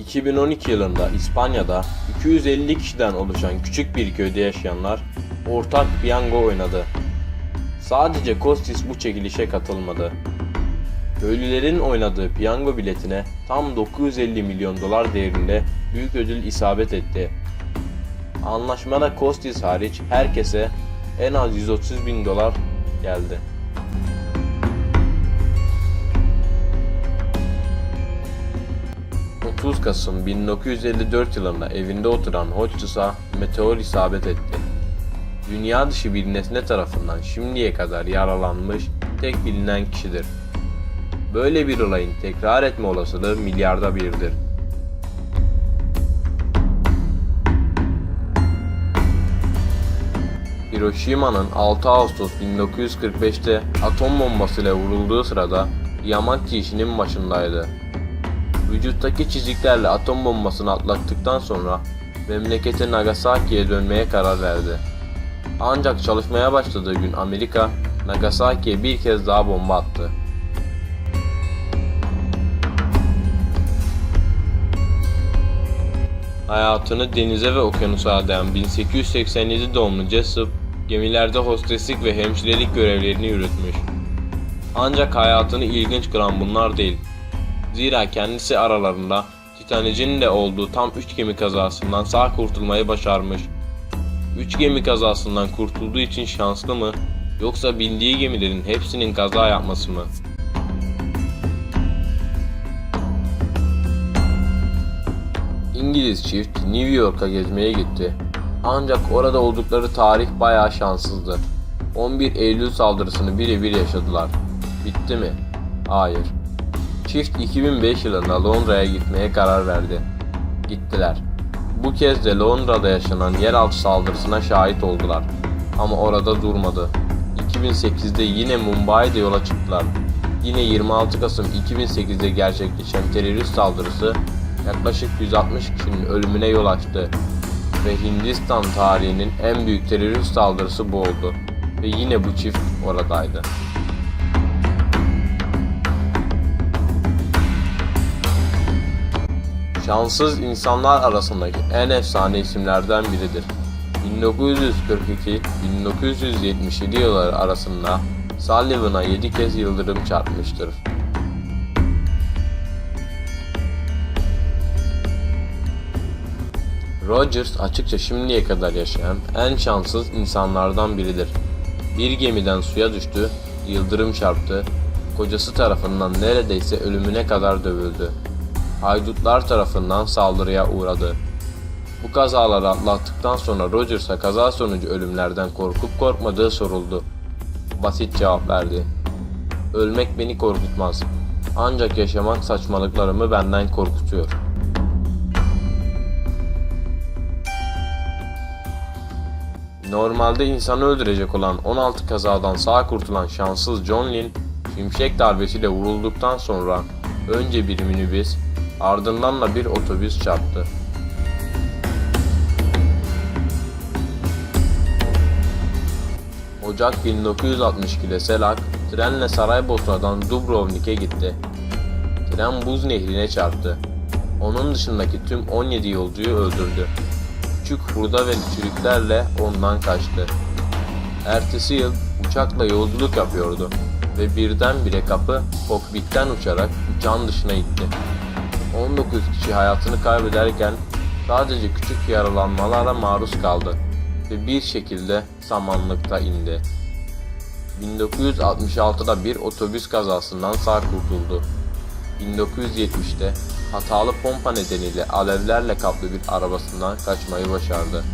2012 yılında İspanya'da 250 kişiden oluşan küçük bir köyde yaşayanlar ortak piyango oynadı. Sadece Kostis bu çekilişe katılmadı. Köylülerin oynadığı piyango biletine tam 950 milyon dolar değerinde büyük ödül isabet etti. Anlaşmada Kostis hariç herkese en az 130 bin dolar geldi. Kasım 1954 yılında evinde oturan Hodges'a meteor isabet etti. Dünya dışı bir nesne tarafından şimdiye kadar yaralanmış tek bilinen kişidir. Böyle bir olayın tekrar etme olasılığı milyarda birdir. Hiroşima'nın 6 Ağustos 1945'te atom bombasıyla vurulduğu sırada Yamachi işinin başındaydı. Vücuttaki çiziklerle atom bombasını atlattıktan sonra memleketi Nagasaki'ye dönmeye karar verdi. Ancak çalışmaya başladığı gün Amerika, Nagasaki'ye bir kez daha bomba attı. Hayatını denize ve okyanusa adayan 1887 doğumlu Jessup, gemilerde hosteslik ve hemşirelik görevlerini yürütmüş. Ancak hayatını ilginç kılan bunlar değil. Zira kendisi aralarında Titanic'in de olduğu tam 3 gemi kazasından sağ kurtulmayı başarmış. 3 gemi kazasından kurtulduğu için şanslı mı yoksa bindiği gemilerin hepsinin kaza yapması mı? İngiliz çift New York'a gezmeye gitti. Ancak orada oldukları tarih bayağı şanssızdı. 11 Eylül saldırısını birebir yaşadılar. Bitti mi? Hayır. Çift 2005 yılında Londra'ya gitmeye karar verdi. Gittiler. Bu kez de Londra'da yaşanan yeraltı saldırısına şahit oldular. Ama orada durmadı. 2008'de yine Mumbai'de yola çıktılar. Yine 26 Kasım 2008'de gerçekleşen terörist saldırısı yaklaşık 160 kişinin ölümüne yol açtı. Ve Hindistan tarihinin en büyük terörist saldırısı bu oldu. Ve yine bu çift oradaydı. Şanssız insanlar arasındaki en efsane isimlerden biridir. 1942-1977 yılları arasında Sullivan'a 7 kez yıldırım çarpmıştır. Rogers açıkça şimdiye kadar yaşayan en şanssız insanlardan biridir. Bir gemiden suya düştü, yıldırım çarptı, kocası tarafından neredeyse ölümüne kadar dövüldü. Haydutlar tarafından saldırıya uğradı. Bu kazaları atlattıktan sonra Rogers'a kaza sonucu ölümlerden korkup korkmadığı soruldu. Basit cevap verdi. Ölmek beni korkutmaz. Ancak yaşamak saçmalıklarımı benden korkutuyor. Normalde insanı öldürecek olan 16 kazadan sağ kurtulan şanssız John Lynn, şimşek darbesiyle vurulduktan sonra önce bir minibüs, ardından da bir otobüs çarptı. Ocak 1962'de Selak, trenle Saraybosna'dan Dubrovnik'e gitti. Tren buz nehrine çarptı. Onun dışındaki tüm 17 yolcuyu öldürdü. Küçük hurda ve çürüklerle ondan kaçtı. Ertesi yıl uçakla yolculuk yapıyordu ve birdenbire kapı kokpitten uçarak uçağın dışına itti. 19 kişi hayatını kaybederken sadece küçük yaralanmalara maruz kaldı ve bir şekilde samanlıkta indi. 1966'da bir otobüs kazasından sağ kurtuldu. 1970'te hatalı pompa nedeniyle alevlerle kaplı bir arabasından kaçmayı başardı.